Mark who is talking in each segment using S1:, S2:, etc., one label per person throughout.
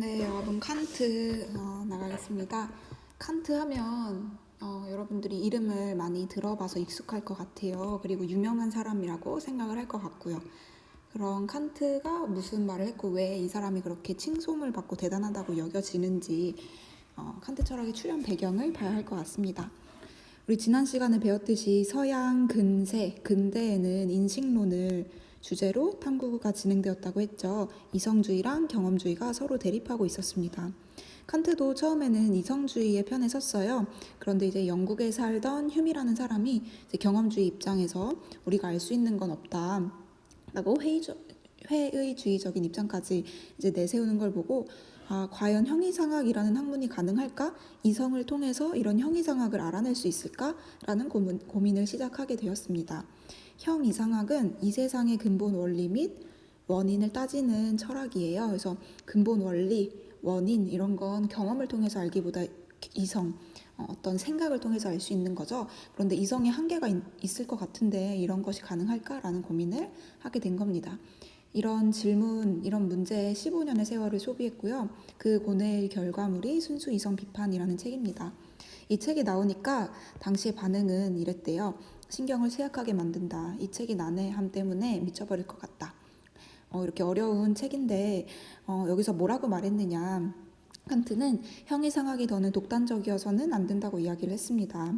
S1: 네, 여러분 칸트 어, 나가겠습니다. 칸트 하면 어, 여러분들이 이름을 많이 들어봐서 익숙할 것 같아요. 그리고 유명한 사람이라고 생각을 할 것 같고요. 그런 칸트가 무슨 말을 했고 왜 이 사람이 그렇게 칭송을 받고 대단하다고 여겨지는지 어, 칸트 철학의 출현 배경을 봐야 할 것 같습니다. 우리 지난 시간에 배웠듯이 서양 근세, 근대에는 인식론을 주제로 탐구가 진행되었다고 했죠. 이성주의랑 경험주의가 서로 대립하고 있었습니다. 칸트도 처음에는 이성주의의 편에 섰어요. 그런데 이제 영국에 살던 휴미라는 사람이 경험주의 입장에서 우리가 알 수 있는 건 없다. 라고 회의적, 회의주의적인 입장까지 이제 내세우는 걸 보고 아, 과연 형이상학이라는 학문이 가능할까? 이성을 통해서 이런 형이상학을 알아낼 수 있을까? 라는 고민, 고민을 시작하게 되었습니다. 형 이상학은 이 세상의 근본 원리 및 원인을 따지는 철학이에요. 그래서 근본 원리, 원인 이런 건 경험을 통해서 알기보다 이성, 어, 어떤 생각을 통해서 알 수 있는 거죠. 그런데 이성에 한계가 있, 있을 것 같은데 이런 것이 가능할까라는 고민을 하게 된 겁니다. 이런 질문, 이런 문제에 15년의 세월을 소비했고요. 그 고뇌의 결과물이 순수 이성 비판이라는 책입니다. 이 책이 나오니까 당시의 반응은 이랬대요. 신경을 쇠약하게 만든다. 이 책이 난해함 때문에 미쳐버릴 것 같다. 어, 이렇게 어려운 책인데 어, 여기서 뭐라고 말했느냐. 칸트는 형이상학이 더는 독단적이어서는 안 된다고 이야기를 했습니다.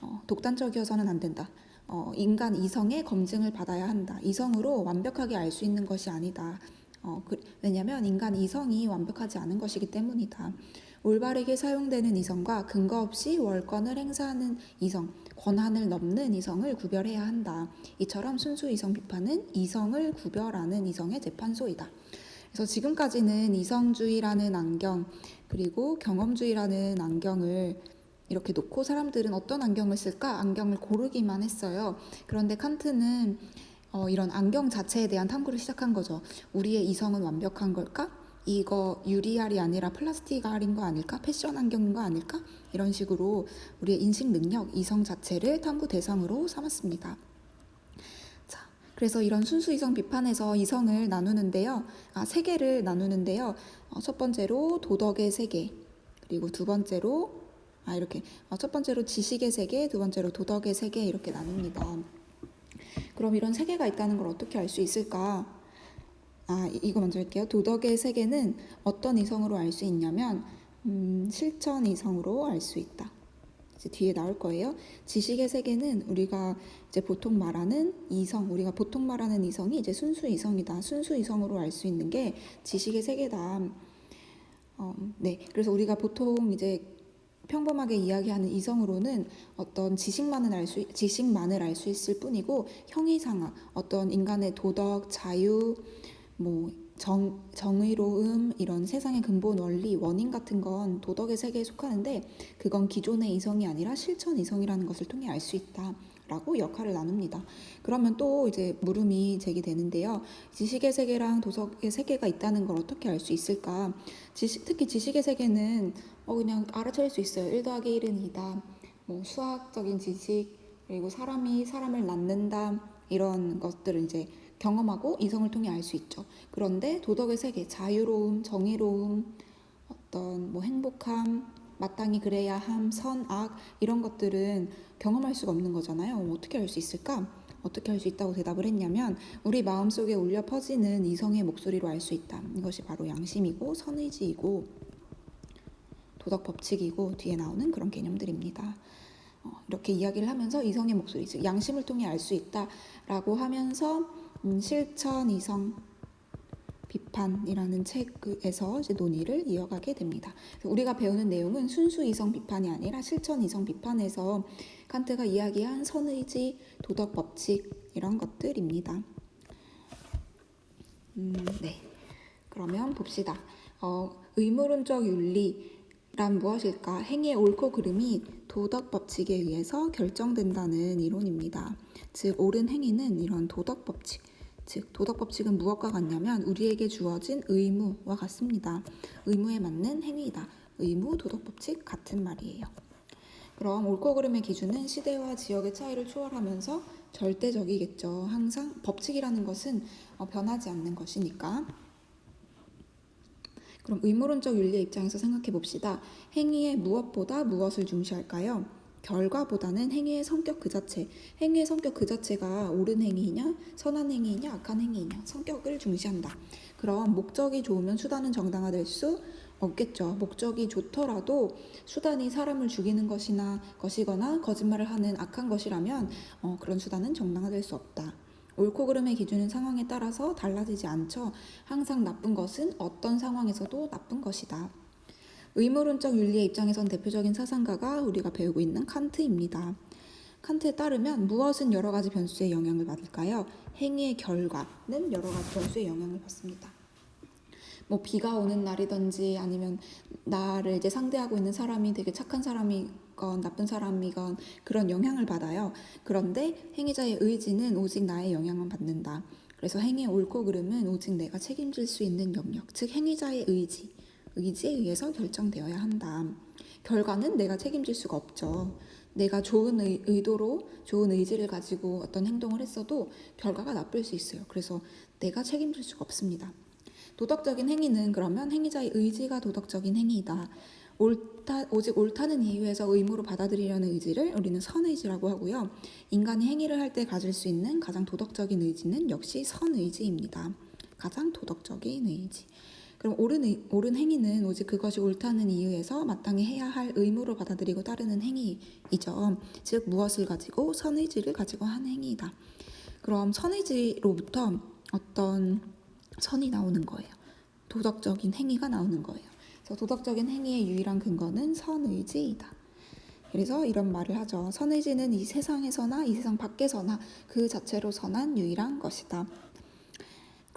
S1: 어, 독단적이어서는 안 된다. 어, 인간 이성의 검증을 받아야 한다. 이성으로 완벽하게 알 수 있는 것이 아니다. 어, 그, 왜냐하면 인간 이성이 완벽하지 않은 것이기 때문이다. 올바르게 사용되는 이성과 근거 없이 월권을 행사하는 이성, 권한을 넘는 이성을 구별해야 한다. 이처럼 순수 이성 비판은 이성을 구별하는 이성의 재판소이다. 그래서 지금까지는 이성주의라는 안경 그리고 경험주의라는 안경을 이렇게 놓고 사람들은 어떤 안경을 쓸까 안경을 고르기만 했어요. 그런데 칸트는 어, 이런 안경 자체에 대한 탐구를 시작한 거죠. 우리의 이성은 완벽한 걸까? 이거 유리알이 아니라 플라스틱 알인 거 아닐까? 패션 안경인 거 아닐까? 이런 식으로 우리의 인식 능력, 이성 자체를 탐구 대상으로 삼았습니다. 자, 그래서 이런 순수 이성 비판에서 이성을 나누는데요. 아, 세 개를 나누는데요. 어, 첫 번째로 도덕의 세계, 그리고 두 번째로 아 이렇게 어, 첫 번째로 지식의 세계, 두 번째로 도덕의 세계 이렇게 나눕니다. 그럼 이런 세계가 있다는 걸 어떻게 알 수 있을까? 아 이- 이거 먼저 할게요. 도덕의 세계는 어떤 이성으로 알 수 있냐면 음, 실천 이성으로 알 수 있다. 이제 뒤에 나올 거예요. 지식의 세계는 우리가 이제 보통 말하는 이성, 우리가 보통 말하는 이성이 이제 순수 이성이다. 순수 이성으로 알 수 있는 게 지식의 세계다. 어, 네. 그래서 우리가 보통 이제 평범하게 이야기하는 이성으로는 어떤 지식만을 알 수, 지식만을 알 수 있을 뿐이고 형이상학, 어떤 인간의 도덕, 자유, 뭐 정, 정의로움 이런 세상의 근본 원리, 원인 같은 건 도덕의 세계에 속하는데 그건 기존의 이성이 아니라 실천 이성이라는 것을 통해 알 수 있다. 라고 역할을 나눕니다. 그러면 또 이제 물음이 제기되는데요. 지식의 세계랑 도덕의 세계가 있다는 걸 어떻게 알 수 있을까? 지식, 특히 지식의 세계는 어, 그냥 알아차릴 수 있어요. 1 더하기 1은 2다. 뭐 수학적인 지식, 그리고 사람이 사람을 낳는다. 이런 것들을 이제 경험하고 이성을 통해 알 수 있죠. 그런데 도덕의 세계, 자유로움, 정의로움, 어떤 뭐 행복함, 마땅히 그래야 함, 선, 악 이런 것들은 경험할 수가 없는 거잖아요. 뭐 어떻게 알 수 있을까? 어떻게 할 수 있다고 대답을 했냐면 우리 마음속에 울려 퍼지는 이성의 목소리로 알 수 있다. 이것이 바로 양심이고 선의지이고 도덕 법칙이고 뒤에 나오는 그런 개념들입니다. 어, 이렇게 이야기를 하면서 이성의 목소리, 즉 양심을 통해 알 수 있다라고 하면서 음, 실천 이성 비판이라는 책에서 논의를 이어가게 됩니다. 우리가 배우는 내용은 순수 이성 비판이 아니라 실천 이성 비판에서 칸트가 이야기한 선의지, 도덕 법칙 이런 것들입니다. 음, 네. 그러면 봅시다. 어, 의무론적 윤리란 무엇일까? 행위의 옳고 그름이 도덕 법칙에 의해서 결정된다는 이론입니다. 즉 옳은 행위는 이런 도덕 법칙, 즉 도덕 법칙은 무엇과 같냐면 우리에게 주어진 의무와 같습니다. 의무에 맞는 행위이다. 의무 도덕 법칙 같은 말이에요. 그럼 옳고 그름의 기준은 시대와 지역의 차이를 초월하면서 절대적이겠죠. 항상 법칙이라는 것은 어, 변하지 않는 것이니까. 그럼 의무론적 윤리의 입장에서 생각해 봅시다. 행위의 무엇보다 무엇을 중시할까요? 결과보다는 행위의 성격 그 자체, 행위의 성격 그 자체가 옳은 행위이냐, 선한 행위이냐, 악한 행위이냐, 성격을 중시한다. 그럼 목적이 좋으면 수단은 정당화될 수 없겠죠. 목적이 좋더라도 수단이 사람을 죽이는 것이나 것이거나 거짓말을 하는 악한 것이라면 어, 그런 수단은 정당화될 수 없다. 옳고 그름의 기준은 상황에 따라서 달라지지 않죠. 항상 나쁜 것은 어떤 상황에서도 나쁜 것이다. 의무론적 윤리의 입장에선 대표적인 사상가가 우리가 배우고 있는 칸트입니다. 칸트에 따르면 무엇은 여러 가지 변수의 영향을 받을까요? 행위의 결과는 여러 가지 변수의 영향을 받습니다. 뭐 비가 오는 날이든지 아니면 나를 이제 상대하고 있는 사람이 되게 착한 사람이건 나쁜 사람이건 그런 영향을 받아요. 그런데 행위자의 의지는 오직 나의 영향만 받는다. 그래서 행위의 옳고 그름은 오직 내가 책임질 수 있는 영역, 즉 행위자의 의지, 의지에 의해서 결정되어야 한다. 결과는 내가 책임질 수가 없죠. 내가 좋은 의, 의도로 좋은 의지를 가지고 어떤 행동을 했어도 결과가 나쁠 수 있어요. 그래서 내가 책임질 수가 없습니다. 도덕적인 행위는 그러면 행위자의 의지가 도덕적인 행위이다. 옳다, 오직 옳다는 이유에서 의무로 받아들이려는 의지를 우리는 선의지라고 하고요. 인간이 행위를 할 때 가질 수 있는 가장 도덕적인 의지는 역시 선의지입니다. 가장 도덕적인 의지. 그럼 옳은, 의, 옳은 행위는 오직 그것이 옳다는 이유에서 마땅히 해야 할 의무로 받아들이고 따르는 행위이죠. 즉 무엇을 가지고 선의지를 가지고 한 행위이다. 그럼 선의지로부터 어떤 선이 나오는 거예요. 도덕적인 행위가 나오는 거예요. 그래서 도덕적인 행위의 유일한 근거는 선의지이다. 그래서 이런 말을 하죠. 선의지는 이 세상에서나 이 세상 밖에서나 그 자체로 선한 유일한 것이다.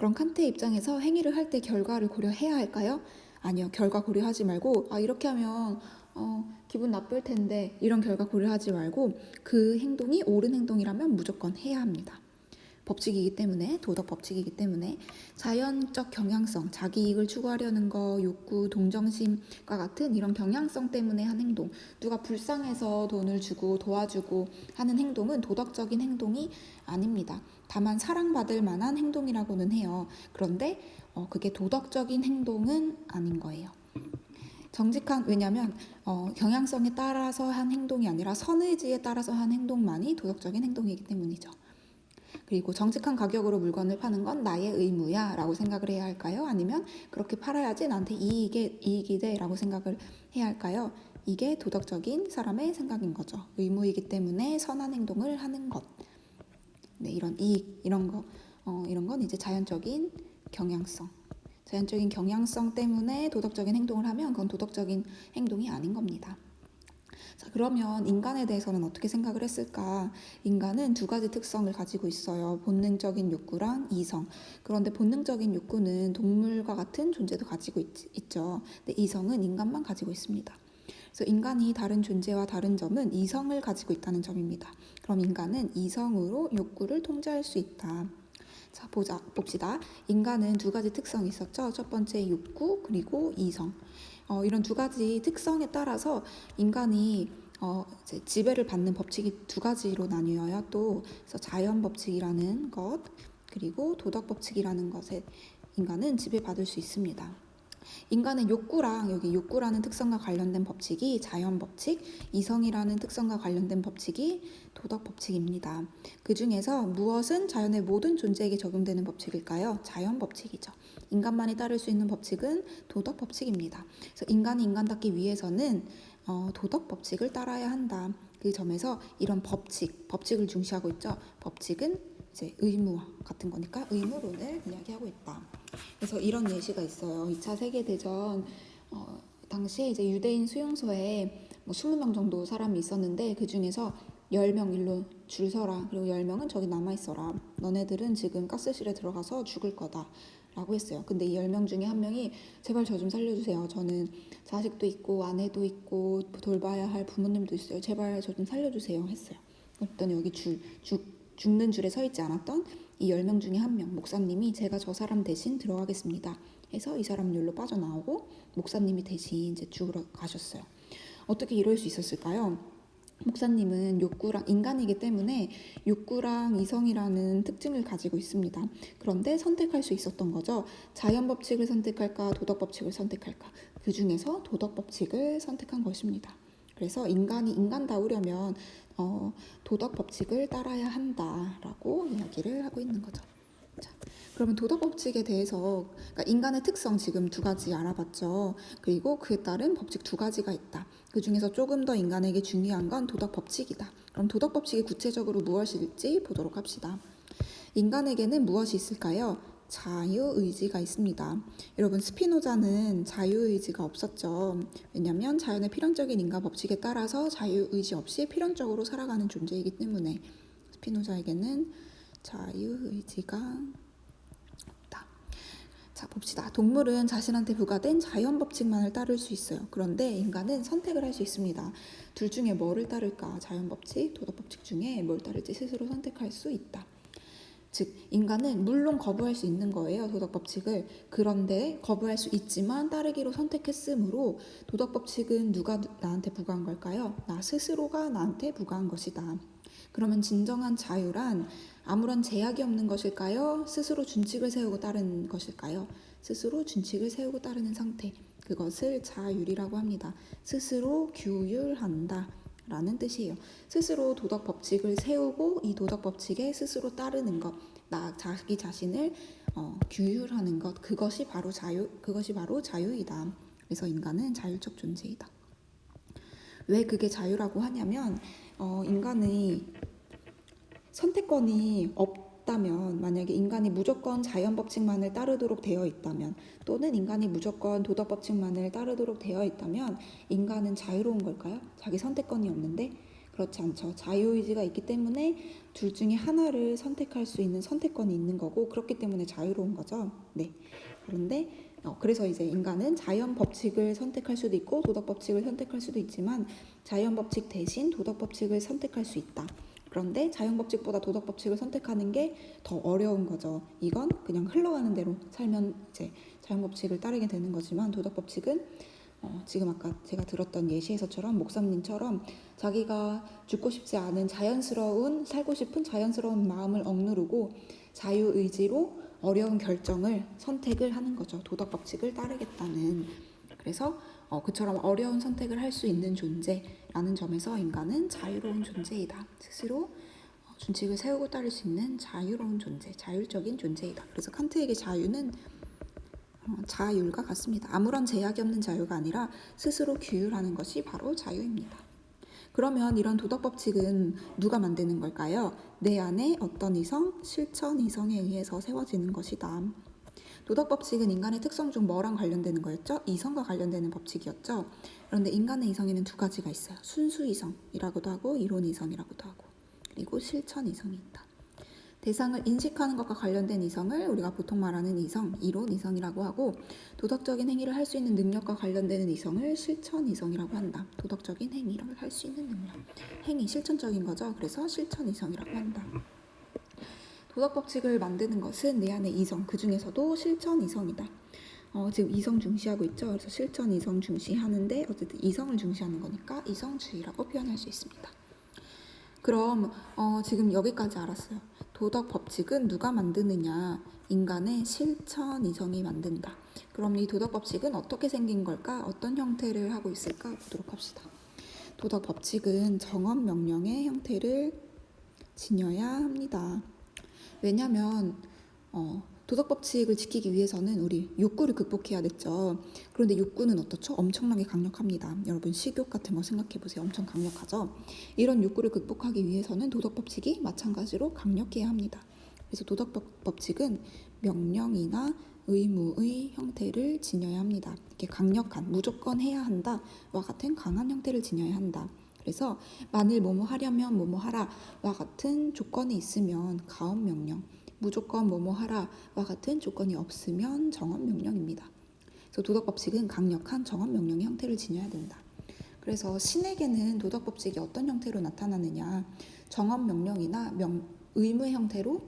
S1: 그럼 칸트의 입장에서 행위를 할 때 결과를 고려해야 할까요? 아니요. 결과 고려하지 말고 아 이렇게 하면 어, 기분 나쁠 텐데 이런 결과 고려하지 말고 그 행동이 옳은 행동이라면 무조건 해야 합니다. 법칙이기 때문에 도덕 법칙이기 때문에 자연적 경향성, 자기 이익을 추구하려는 거, 욕구, 동정심과 같은 이런 경향성 때문에 한 행동, 누가 불쌍해서 돈을 주고 도와주고 하는 행동은 도덕적인 행동이 아닙니다. 다만 사랑받을 만한 행동이라고는 해요. 그런데 어, 그게 도덕적인 행동은 아닌 거예요. 정직한 왜냐하면 어, 경향성에 따라서 한 행동이 아니라 선의지에 따라서 한 행동만이 도덕적인 행동이기 때문이죠. 그리고 정직한 가격으로 물건을 파는 건 나의 의무야 라고 생각을 해야 할까요? 아니면 그렇게 팔아야지 나한테 이익이, 이익이 돼 라고 생각을 해야 할까요? 이게 도덕적인 사람의 생각인 거죠. 의무이기 때문에 선한 행동을 하는 것. 네, 이런 이익, 이런 거, 어, 이런 건 이제 자연적인 경향성. 자연적인 경향성 때문에 도덕적인 행동을 하면 그건 도덕적인 행동이 아닌 겁니다. 자, 그러면 인간에 대해서는 어떻게 생각을 했을까? 인간은 두 가지 특성을 가지고 있어요. 본능적인 욕구랑 이성. 그런데 본능적인 욕구는 동물과 같은 존재도 가지고 있, 죠 근데 이성은 인간만 가지고 있습니다. 그래서 인간이 다른 존재와 다른 점은 이성을 가지고 있다는 점입니다. 그럼 인간은 이성으로 욕구를 통제할 수 있다. 자, 보자, 봅시다. 인간은 두 가지 특성이 있었죠. 첫 번째 욕구, 그리고 이성. 어, 이런 두 가지 특성에 따라서 인간이 어, 이제 지배를 받는 법칙이 두 가지로 나뉘어요. 또 그래서 자연 법칙이라는 것 그리고 도덕 법칙이라는 것에 인간은 지배받을 수 있습니다. 인간의 욕구랑 여기 욕구라는 특성과 관련된 법칙이 자연 법칙, 이성이라는 특성과 관련된 법칙이 도덕 법칙입니다. 그 중에서 무엇은 자연의 모든 존재에게 적용되는 법칙일까요? 자연 법칙이죠. 인간만이 따를 수 있는 법칙은 도덕 법칙입니다. 그래서 인간이 인간답기 위해서는 어, 도덕 법칙을 따라야 한다. 그 점에서 이런 법칙, 법칙을 중시하고 있죠. 법칙은 이제 의무 같은 거니까 의무론을 이야기하고 있다. 그래서 이런 예시가 있어요. 2차 세계대전 어, 당시에 이제 유대인 수용소에 뭐 20명 정도 사람이 있었는데 그 중에서 10명 일로 줄 서라. 그리고 10명은 저기 남아 있어라. 너네들은 지금 가스실에 들어가서 죽을 거다. 라고 했어요. 근데 이 10명 중에 한 명이 제발 저 좀 살려주세요. 저는 자식도 있고 아내도 있고 돌봐야 할 부모님도 있어요. 제발 저 좀 살려주세요. 했어요. 그랬더니 여기 줄, 죽, 죽는 줄에 서 있지 않았던 이 10명 중에 한 명, 목사님이 제가 저 사람 대신 들어가겠습니다. 해서 이 사람 율로 빠져나오고 목사님이 대신 이제 죽으러 가셨어요. 어떻게 이럴 수 있었을까요? 목사님은 욕구랑 인간이기 때문에 욕구랑 이성이라는 특징을 가지고 있습니다. 그런데 선택할 수 있었던 거죠. 자연 법칙을 선택할까, 도덕 법칙을 선택할까. 그 중에서 도덕 법칙을 선택한 것입니다. 그래서 인간이 인간다우려면 어, 도덕 법칙을 따라야 한다라고 이야기를 하고 있는 거죠. 자, 그러면 도덕 법칙에 대해서 그러니까 인간의 특성 지금 두 가지 알아봤죠. 그리고 그에 따른 법칙 두 가지가 있다. 그 중에서 조금 더 인간에게 중요한 건 도덕 법칙이다. 그럼 도덕 법칙이 구체적으로 무엇일지 보도록 합시다. 인간에게는 무엇이 있을까요? 자유의지가 있습니다. 여러분 스피노자는 자유의지가 없었죠. 왜냐하면 자연의 필연적인 인간 법칙에 따라서 자유의지 없이 필연적으로 살아가는 존재이기 때문에 스피노자에게는 자유의지가 없다. 자 봅시다. 동물은 자신한테 부과된 자연 법칙만을 따를 수 있어요. 그런데 인간은 선택을 할 수 있습니다. 둘 중에 뭐를 따를까? 자연 법칙, 도덕 법칙 중에 뭘 따를지 스스로 선택할 수 있다. 즉 인간은 물론 거부할 수 있는 거예요 도덕 법칙을 그런데 거부할 수 있지만 따르기로 선택했으므로 도덕 법칙은 누가 나한테 부과한 걸까요? 나 스스로가 나한테 부과한 것이다. 그러면 진정한 자유란 아무런 제약이 없는 것일까요? 스스로 준칙을 세우고 따르는 것일까요? 스스로 준칙을 세우고 따르는 상태. 그것을 자율이라고 합니다. 스스로 규율한다. 라는 뜻이에요. 스스로 도덕 법칙을 세우고 이 도덕 법칙에 스스로 따르는 것, 나 자기 자신을 어, 규율하는 것, 그것이 바로 자유, 그것이 바로 자유이다. 그래서 인간은 자율적 존재이다. 왜 그게 자유라고 하냐면 어, 인간의 선택권이 없 다면 만약에 인간이 무조건 자연 법칙만을 따르도록 되어 있다면 또는 인간이 무조건 도덕 법칙만을 따르도록 되어 있다면 인간은 자유로운 걸까요? 자기 선택권이 없는데 그렇지 않죠. 자유의지가 있기 때문에 둘 중에 하나를 선택할 수 있는 선택권이 있는 거고 그렇기 때문에 자유로운 거죠. 네. 그런데 어, 그래서 이제 인간은 자연 법칙을 선택할 수도 있고 도덕 법칙을 선택할 수도 있지만 자연 법칙 대신 도덕 법칙을 선택할 수 있다. 그런데 자연 법칙보다 도덕 법칙을 선택하는 게 더 어려운 거죠. 이건 그냥 흘러가는 대로 살면 이제 자연 법칙을 따르게 되는 거지만 도덕 법칙은 어, 지금 아까 제가 들었던 예시에서처럼 목사님처럼 자기가 죽고 싶지 않은 자연스러운 살고 싶은 자연스러운 마음을 억누르고 자유 의지로 어려운 결정을 선택을 하는 거죠. 도덕 법칙을 따르겠다는. 그래서 어, 그처럼 어려운 선택을 할 수 있는 존재라는 점에서 인간은 자유로운 존재이다. 스스로 어, 준칙을 세우고 따를 수 있는 자유로운 존재, 자율적인 존재이다. 그래서 칸트에게 자유는 어, 자율과 같습니다. 아무런 제약이 없는 자유가 아니라 스스로 규율하는 것이 바로 자유입니다. 그러면 이런 도덕 법칙은 누가 만드는 걸까요? 내 안에 어떤 이성, 실천 이성에 의해서 세워지는 것이다. 도덕 법칙은 인간의 특성 중 뭐랑 관련되는 거였죠? 이성과 관련되는 법칙이었죠. 그런데 인간의 이성에는 두 가지가 있어요. 순수 이성이라고도 하고 이론 이성이라고도 하고 그리고 실천 이성이 있다. 대상을 인식하는 것과 관련된 이성을 우리가 보통 말하는 이성, 이론 이성이라고 하고 도덕적인 행위를 할 수 있는 능력과 관련되는 이성을 실천 이성이라고 한다. 도덕적인 행위를 할 수 있는 능력. 행위 실천적인 거죠. 그래서 실천 이성이라고 한다. 도덕 법칙을 만드는 것은 내 안의 이성, 그 중에서도 실천 이성이다. 어, 지금 이성 중시하고 있죠. 그래서 실천 이성 중시하는데 어쨌든 이성을 중시하는 거니까 이성주의라고 표현할 수 있습니다. 그럼 어, 지금 여기까지 알았어요. 도덕 법칙은 누가 만드느냐? 인간의 실천 이성이 만든다. 그럼 이 도덕 법칙은 어떻게 생긴 걸까? 어떤 형태를 하고 있을까? 보도록 합시다. 도덕 법칙은 정언 명령의 형태를 지녀야 합니다. 왜냐하면 어, 도덕 법칙을 지키기 위해서는 우리 욕구를 극복해야 됐죠. 그런데 욕구는 어떻죠? 엄청나게 강력합니다. 여러분 식욕 같은 거 생각해 보세요. 엄청 강력하죠. 이런 욕구를 극복하기 위해서는 도덕 법칙이 마찬가지로 강력해야 합니다. 그래서 도덕 법칙은 명령이나 의무의 형태를 지녀야 합니다. 이렇게 강력한 무조건 해야 한다와 같은 강한 형태를 지녀야 한다. 그래서 만일 뭐뭐 하려면 뭐뭐 하라와 같은 조건이 있으면 가업 명령, 무조건 뭐뭐 하라와 같은 조건이 없으면 정언 명령입니다. 그래서 도덕 법칙은 강력한 정언 명령의 형태를 지녀야 된다. 그래서 신에게는 도덕 법칙이 어떤 형태로 나타나느냐? 정언 명령이나 명, 의무의 형태로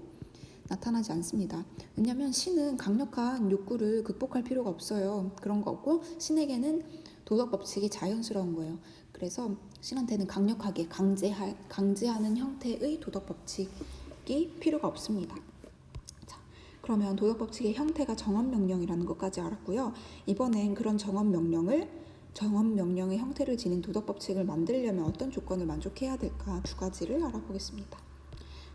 S1: 나타나지 않습니다. 왜냐하면 신은 강력한 욕구를 극복할 필요가 없어요. 그런 거 없고 신에게는 도덕 법칙이 자연스러운 거예요. 그래서 신한테는 강력하게 강제할 강제하는 형태의 도덕 법칙이 필요가 없습니다. 자, 그러면 도덕 법칙의 형태가 정언 명령이라는 것까지 알았고요. 이번엔 그런 정언 명령을 정언 명령의 형태를 지닌 도덕 법칙을 만들려면 어떤 조건을 만족해야 될까 두 가지를 알아보겠습니다.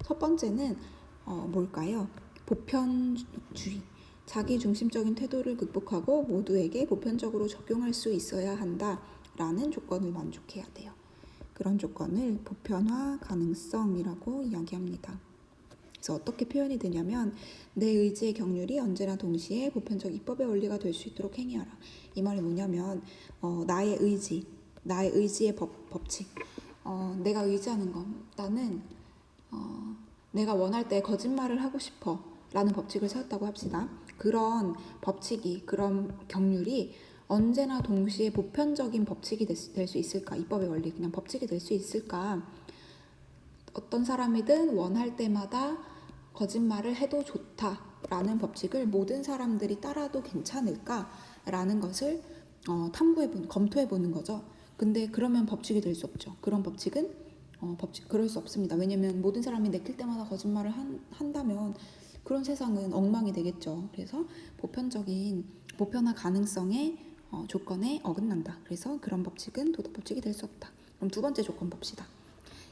S1: 첫 번째는 어, 뭘까요? 보편주의. 자기 중심적인 태도를 극복하고 모두에게 보편적으로 적용할 수 있어야 한다 라는 조건을 만족해야 돼요. 그런 조건을 보편화 가능성이라고 이야기합니다. 그래서 어떻게 표현이 되냐면 내 의지의 경륜이 언제나 동시에 보편적 입법의 원리가 될 수 있도록 행위하라. 이 말이 뭐냐면 어, 나의 의지, 나의 의지의 법, 법칙. 어, 내가 의지하는 건 나는 어, 내가 원할 때 거짓말을 하고 싶어 라는 법칙을 세웠다고 합시다. 그런 법칙이, 그런 경률이 언제나 동시에 보편적인 법칙이 될 수 있을까? 입법의 원리, 그냥 법칙이 될 수 있을까? 어떤 사람이든 원할 때마다 거짓말을 해도 좋다라는 법칙을 모든 사람들이 따라도 괜찮을까라는 것을 어, 탐구해 본, 검토해 보는 거죠. 근데 그러면 법칙이 될 수 없죠. 그런 법칙은 어, 법칙 그럴 수 없습니다. 왜냐하면 모든 사람이 내킬 때마다 거짓말을 한, 한다면 그런 세상은 엉망이 되겠죠. 그래서 보편적인 보편화 가능성의 어, 조건에 어긋난다. 그래서 그런 법칙은 도덕 법칙이 될 수 없다. 그럼 두 번째 조건 봅시다.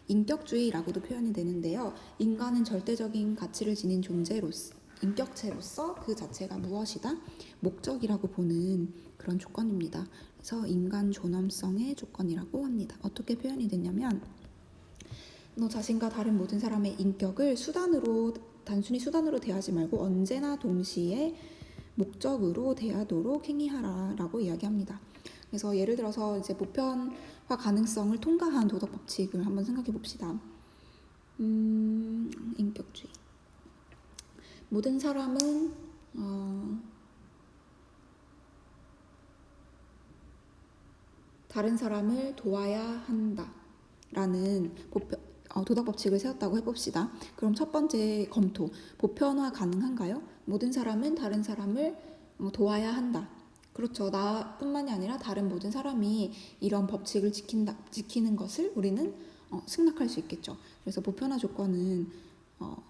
S1: 인격주의라고도 표현이 되는데요. 인간은 절대적인 가치를 지닌 존재로서 인격체로서 그 자체가 무엇이다? 목적이라고 보는 그런 조건입니다. 그래서 인간 존엄성의 조건이라고 합니다. 어떻게 표현이 됐냐면 너 자신과 다른 모든 사람의 인격을 수단으로 단순히 수단으로 대하지 말고 언제나 동시에 목적으로 대하도록 행위하라라고 이야기합니다. 그래서 예를 들어서 이제 보편화 가능성을 통과한 도덕 법칙을 한번 생각해 봅시다. 음, 인격주의. 모든 사람은 어, 다른 사람을 도와야 한다라는 보편 어, 도덕 법칙을 세웠다고 해봅시다. 그럼 첫 번째 검토 보편화 가능한가요? 모든 사람은 다른 사람을 어, 도와야 한다. 그렇죠. 나뿐만이 아니라 다른 모든 사람이 이런 법칙을 지킨다, 지키는 것을 우리는 어, 승낙할 수 있겠죠. 그래서 보편화 조건은 어,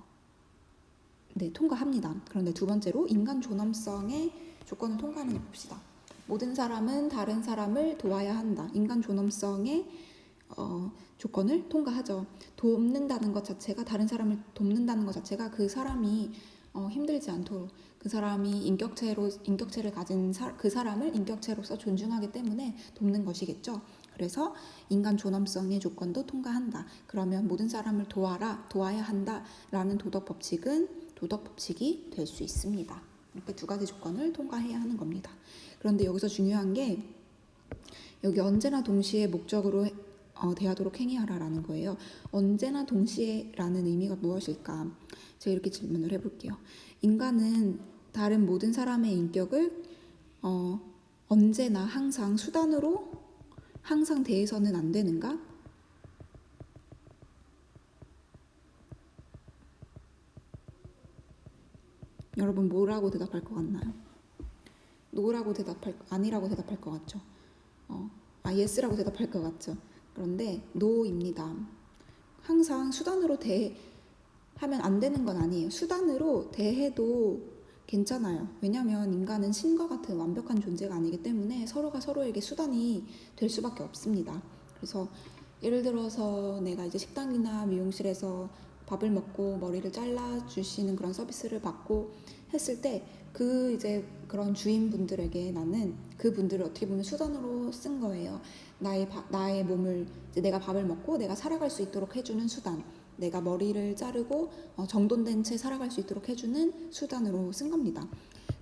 S1: 네, 통과합니다. 그런데 두 번째로 인간 존엄성의 조건을 통과하는 봅시다. 모든 사람은 다른 사람을 도와야 한다. 인간 존엄성의 어, 조건을 통과하죠. 돕는다는 것 자체가 다른 사람을 돕는다는 것 자체가 그 사람이 어, 힘들지 않도록 그 사람이 인격체로 인격체를 가진 사, 그 사람을 인격체로서 존중하기 때문에 돕는 것이겠죠. 그래서 인간 존엄성의 조건도 통과한다. 그러면 모든 사람을 도와라, 도와야 한다라는 도덕 법칙은 도덕 법칙이 될 수 있습니다. 이렇게 두 가지 조건을 통과해야 하는 겁니다. 그런데 여기서 중요한 게 여기 언제나 동시에 목적으로 어, 대하도록 행위하라라는 거예요. 언제나 동시에라는 의미가 무엇일까? 제가 이렇게 질문을 해볼게요. 인간은 다른 모든 사람의 인격을 어, 언제나 항상 수단으로 항상 대해서는 안 되는가? 여러분 뭐라고 대답할 것 같나요? 노라고 대답할 아니라고 대답할 것 같죠? 어, 아 예스라고 대답할 것 같죠? 그런데 노입니다. 항상 수단으로 대하면 안 되는 건 아니에요. 수단으로 대해도 괜찮아요. 왜냐하면 인간은 신과 같은 완벽한 존재가 아니기 때문에 서로가 서로에게 수단이 될 수밖에 없습니다. 그래서 예를 들어서 내가 이제 식당이나 미용실에서 밥을 먹고 머리를 잘라 주시는 그런 서비스를 받고 했을 때 그 이제 그런 주인분들에게 나는 그 분들을 어떻게 보면 수단으로 쓴 거예요. 나의 바, 나의 몸을 내가 밥을 먹고 내가 살아갈 수 있도록 해주는 수단. 내가 머리를 자르고 어, 정돈된 채 살아갈 수 있도록 해주는 수단으로 쓴 겁니다.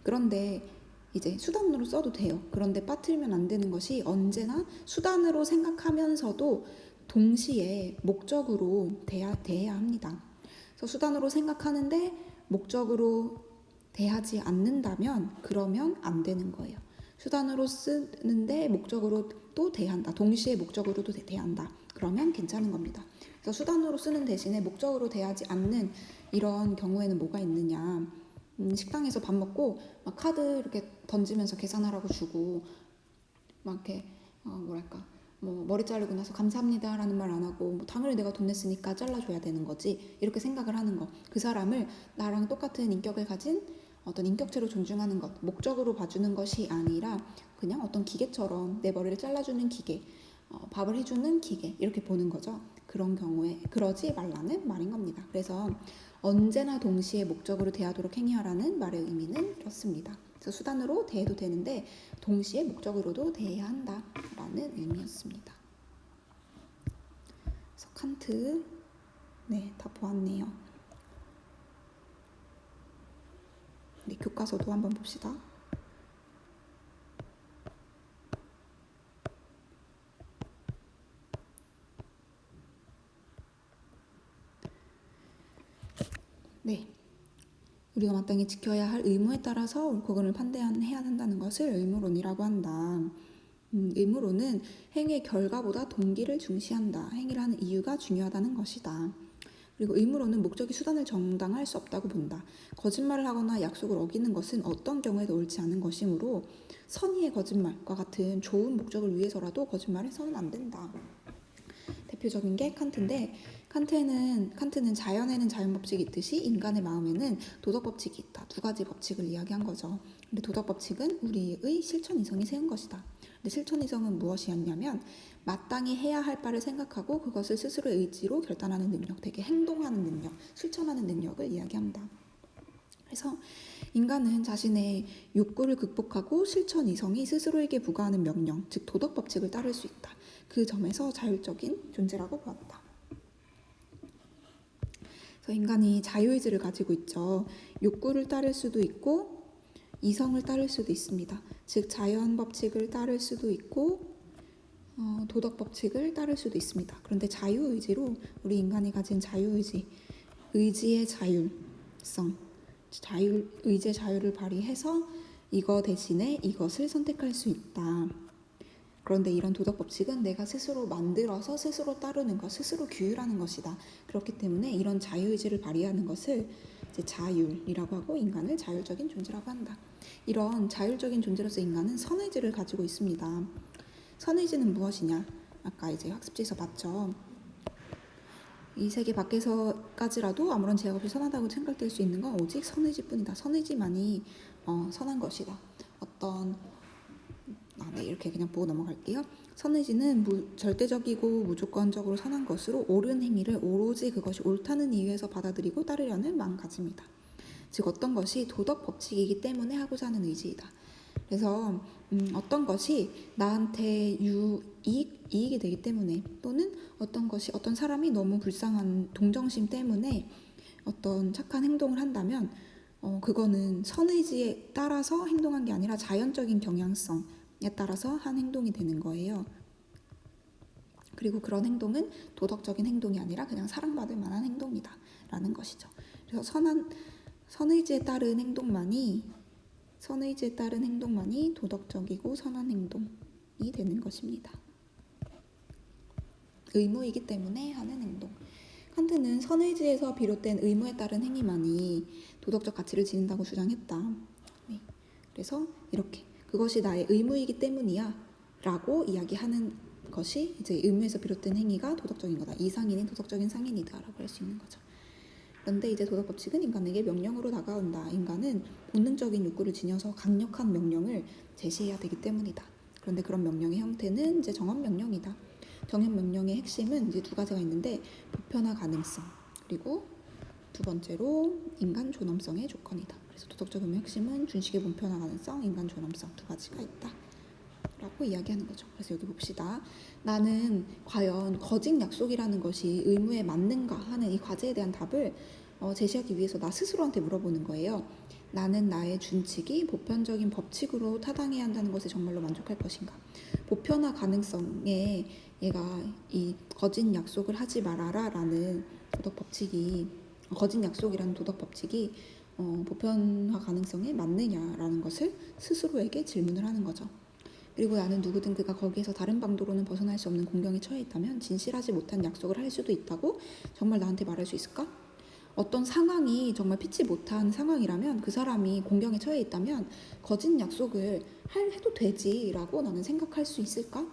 S1: 그런데 이제 수단으로 써도 돼요. 그런데 빠뜨리면 안 되는 것이 언제나 수단으로 생각하면서도 동시에 목적으로 대야, 대해야 합니다. 그래서 수단으로 생각하는데 목적으로 대하지 않는다면 그러면 안 되는 거예요. 수단으로 쓰는데 목적으로 또 대한다. 동시에 목적으로도 대한다. 그러면 괜찮은 겁니다. 그래서 수단으로 쓰는 대신에 목적으로 대하지 않는 이런 경우에는 뭐가 있느냐. 음, 식당에서 밥 먹고 막 카드 이렇게 던지면서 계산하라고 주고 막 이렇게 어, 뭐랄까 뭐 머리 자르고 나서 감사합니다라는 말 안 하고 뭐 당연히 내가 돈 냈으니까 잘라줘야 되는 거지 이렇게 생각을 하는 거 그 사람을 나랑 똑같은 인격을 가진 어떤 인격체로 존중하는 것 목적으로 봐주는 것이 아니라 그냥 어떤 기계처럼 내 머리를 잘라주는 기계 어, 밥을 해주는 기계 이렇게 보는 거죠 그런 경우에 그러지 말라는 말인 겁니다 그래서 언제나 동시에 목적으로 대하도록 행위하라는 말의 의미는 이렇습니다 그래서 수단으로 대해도 되는데 동시에 목적으로도 대해야 한다라는 의미였습니다. 그래서 칸트 네, 다 보았네요. 네, 교과서도 한번 봅시다. 네. 우리가 마땅히 지켜야 할 의무에 따라서 옳고 그름을 판단해야 한다는 것을 의무론이라고 한다. 음, 의무론은 행위의 결과보다 동기를 중시한다. 행위를 하는 이유가 중요하다는 것이다. 그리고 의무론은 목적이 수단을 정당할 수 없다고 본다. 거짓말을 하거나 약속을 어기는 것은 어떤 경우에도 옳지 않은 것이므로 선의의 거짓말과 같은 좋은 목적을 위해서라도 거짓말을 해서는 안 된다. 대표적인 게 칸트인데 칸트는 칸트는 자연에는 자연 법칙이 있듯이 인간의 마음에는 도덕 법칙이 있다. 두 가지 법칙을 이야기한 거죠. 근데 도덕 법칙은 우리의 실천 이성이 세운 것이다. 근데 실천 이성은 무엇이었냐면 마땅히 해야 할 바를 생각하고 그것을 스스로의 의지로 결단하는 능력, 되게 행동하는 능력, 실천하는 능력을 이야기합니다. 그래서 인간은 자신의 욕구를 극복하고 실천 이성이 스스로에게 부과하는 명령, 즉 도덕 법칙을 따를 수 있다. 그 점에서 자율적인 존재라고 보았다. 그래서 인간이 자유의지를 가지고 있죠. 욕구를 따를 수도 있고 이성을 따를 수도 있습니다. 즉 자연 법칙을 따를 수도 있고 어, 도덕 법칙을 따를 수도 있습니다. 그런데 자유의지로 우리 인간이 가진 자유의지, 의지의 자율성, 자율 의지의 자유를 발휘해서 이거 대신에 이것을 선택할 수 있다. 그런데 이런 도덕 법칙은 내가 스스로 만들어서 스스로 따르는 것, 스스로 규율하는 것이다. 그렇기 때문에 이런 자유의지를 발휘하는 것을 자율이라고 하고 인간을 자율적인 존재라고 한다. 이런 자율적인 존재로서 인간은 선의지를 가지고 있습니다. 선의지는 무엇이냐? 아까 이제 학습지에서 봤죠. 이 세계 밖에서까지라도 아무런 제약 없이 선하다고 생각될 수 있는 건 오직 선의지뿐이다. 선의지만이 어, 선한 것이다. 어떤 아, 네, 이렇게 그냥 보고 넘어갈게요. 선의지는 무, 절대적이고 무조건적으로 선한 것으로 옳은 행위를 오로지 그것이 옳다는 이유에서 받아들이고 따르려는 마음가짐이다. 즉 어떤 것이 도덕 법칙이기 때문에 하고자 하는 의지이다. 그래서 음, 어떤 것이 나한테 유익 이익이 되기 때문에 또는 어떤 것이 어떤 사람이 너무 불쌍한 동정심 때문에 어떤 착한 행동을 한다면 어, 그거는 선의지에 따라서 행동한 게 아니라 자연적인 경향성 에 따라서 한 행동이 되는 거예요. 그리고 그런 행동은 도덕적인 행동이 아니라 그냥 사랑받을 만한 행동이다 라는 것이죠. 그래서 선한 선의지에 따른 행동만이 선의지에 따른 행동만이 도덕적이고 선한 행동이 되는 것입니다. 의무이기 때문에 하는 행동. 칸트는 선의지에서 비롯된 의무에 따른 행위만이 도덕적 가치를 지닌다고 주장했다. 네. 그래서 이렇게 그것이 나의 의무이기 때문이야 라고 이야기하는 것이 이제 의무에서 비롯된 행위가 도덕적인 거다. 이 상인은 도덕적인 상인이다 라고 할 수 있는 거죠. 그런데 이제 도덕 법칙은 인간에게 명령으로 다가온다. 인간은 본능적인 욕구를 지녀서 강력한 명령을 제시해야 되기 때문이다. 그런데 그런 명령의 형태는 이제 정한 명령이다. 정한 명령의 핵심은 이제 두 가지가 있는데 보편화 가능성 그리고 두 번째로 인간 존엄성의 조건이다. 그래서 도덕적 의무 핵심은 준식의 본편화 가능성, 인간 존엄성 두 가지가 있다. 라고 이야기하는 거죠. 그래서 여기 봅시다. 나는 과연 거짓 약속이라는 것이 의무에 맞는가 하는 이 과제에 대한 답을 어, 제시하기 위해서 나 스스로한테 물어보는 거예요. 나는 나의 준칙이 보편적인 법칙으로 타당해야 한다는 것에 정말로 만족할 것인가? 보편화 가능성에 얘가 이 거짓 약속을 하지 말아라라는 도덕 법칙이 거짓 약속이라는 도덕 법칙이 어, 보편화 가능성에 맞느냐라는 것을 스스로에게 질문을 하는 거죠. 그리고 나는 누구든 그가 거기에서 다른 방도로는 벗어날 수 없는 공경에 처해 있다면 진실하지 못한 약속을 할 수도 있다고 정말 나한테 말할 수 있을까? 어떤 상황이 정말 피치 못한 상황이라면 그 사람이 공경에 처해 있다면 거짓 약속을 할 해도 되지라고 나는 생각할 수 있을까?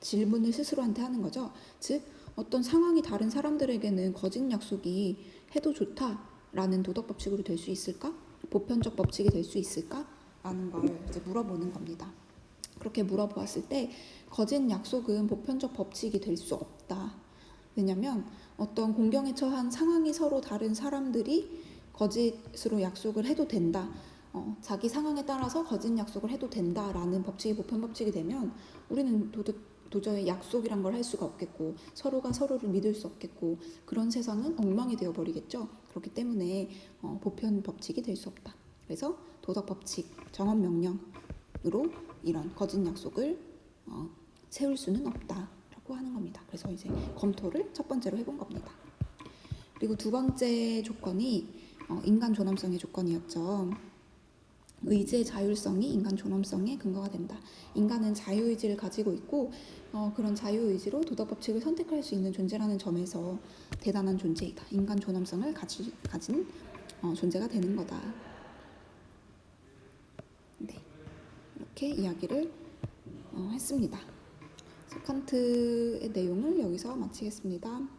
S1: 질문을 스스로한테 하는 거죠. 즉 어떤 상황이 다른 사람들에게는 거짓 약속이 해도 좋다 라는 도덕 법칙으로 될 수 있을까? 보편적 법칙이 될 수 있을까? 라는 걸 이제 물어보는 겁니다. 그렇게 물어보았을 때 거짓 약속은 보편적 법칙이 될 수 없다. 왜냐하면 어떤 공경에 처한 상황이 서로 다른 사람들이 거짓으로 약속을 해도 된다. 어, 자기 상황에 따라서 거짓 약속을 해도 된다라는 법칙이 보편 법칙이 되면 우리는 도, 도저히 약속이란 걸 할 수가 없겠고 서로가 서로를 믿을 수 없겠고 그런 세상은 엉망이 되어 버리겠죠. 그렇기 때문에 어, 보편 법칙이 될 수 없다. 그래서 도덕 법칙, 정언 명령으로 이런 거짓 약속을 어, 세울 수는 없다라고 하는 겁니다. 그래서 이제 검토를 첫 번째로 해본 겁니다. 그리고 두 번째 조건이 어, 인간 존엄성의 조건이었죠. 의지의 자율성이 인간 존엄성의 근거가 된다. 인간은 자유의지를 가지고 있고 어, 그런 자유의지로 도덕 법칙을 선택할 수 있는 존재라는 점에서 대단한 존재이다. 인간 존엄성을 가지, 가진 어, 존재가 되는 거다. 네, 이렇게 이야기를 어, 했습니다. 그래서 칸트의 내용을 여기서 마치겠습니다.